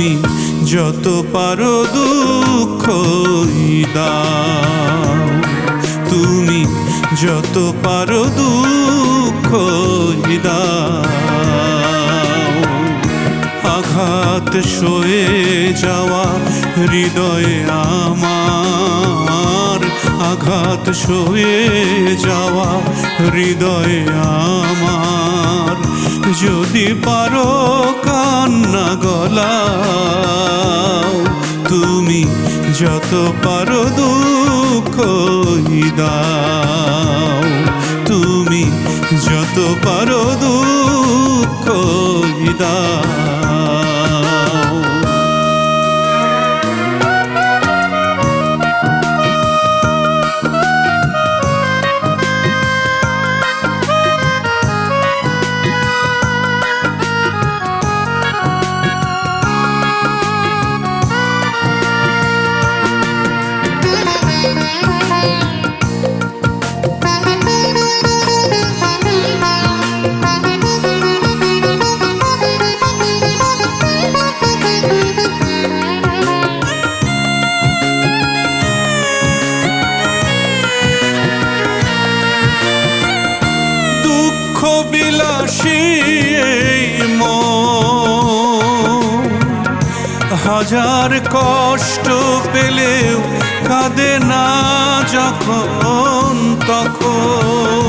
তুমি যত পারো দুঃখ দাও। তুমি যত পারো দুঃখ দাও। আঘাত সয়ে যাওয়া হৃদয়ে আমার। আঘাত সয়ে যাওয়া হৃদয়ে আমার। যদি পারো কান্না গলাও তুমি যত পারো দুঃখ দাও তুমি যত পারো দুঃখ দাও। হাজার কষ্ট পেলেও কাঁদে না যখন তখন।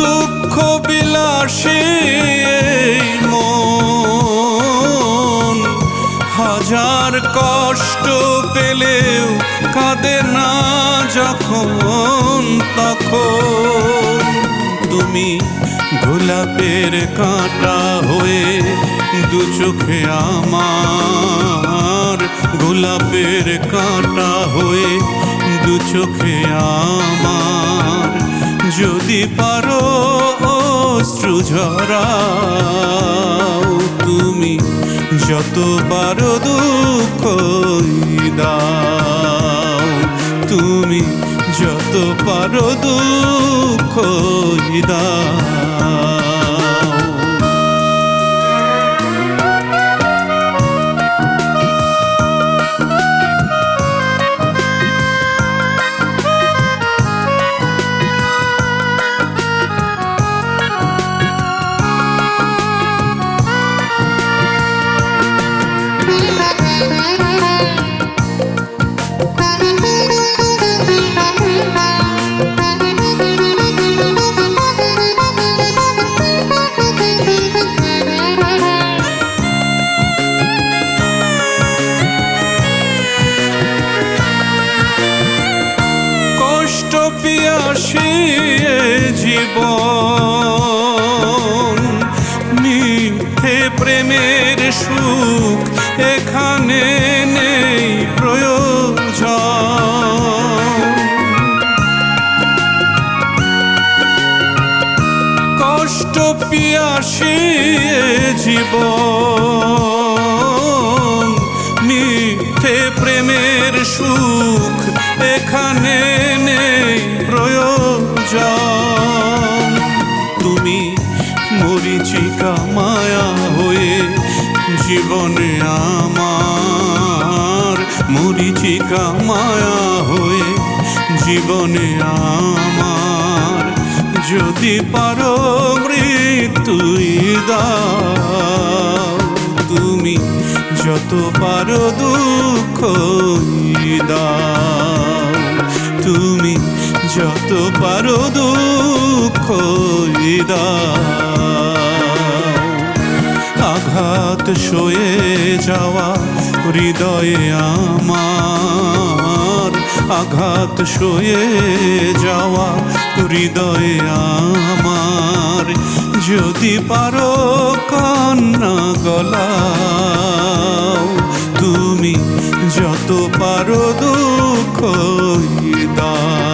দুঃখ বিলাসী মন, হাজার কষ্ট পেলেও কাঁদে না যখন তখন। তুমি গোলাপের কাঁটা হয়ে দু চোখে আমার। গোলাপের কাঁটা হয়ে দু চোখে আমার। যদি পারো ঝরাও, তুমি যত পারো দুঃখ দাও তুমি যত পারো দুঃখ দাও পিয়াসী জীবন। মিথ্যে প্রেমের সুখ এখানে নেই প্রয়োজন। কষ্ট পিয়াসী জীবন। মিথ্যে প্রেমের সুখ এখানে মরিচিকা মায়া হয়ে জীবনে আমার। মরিচিকা মায়া হয়ে জীবনে আমার। যদি পারো মৃত্যুই দাও, তুমি যত পারো দুঃখ দাও, তুমি যত পারো দুঃখ দাও। আঘাত সয়ে যাওয়া, হৃদয়ে আমার আঘাত সয়ে যাওয়া, হৃদয়ে আমার যদি পারো কান্না গলাও, তুমি যত পারো দুঃখ দাও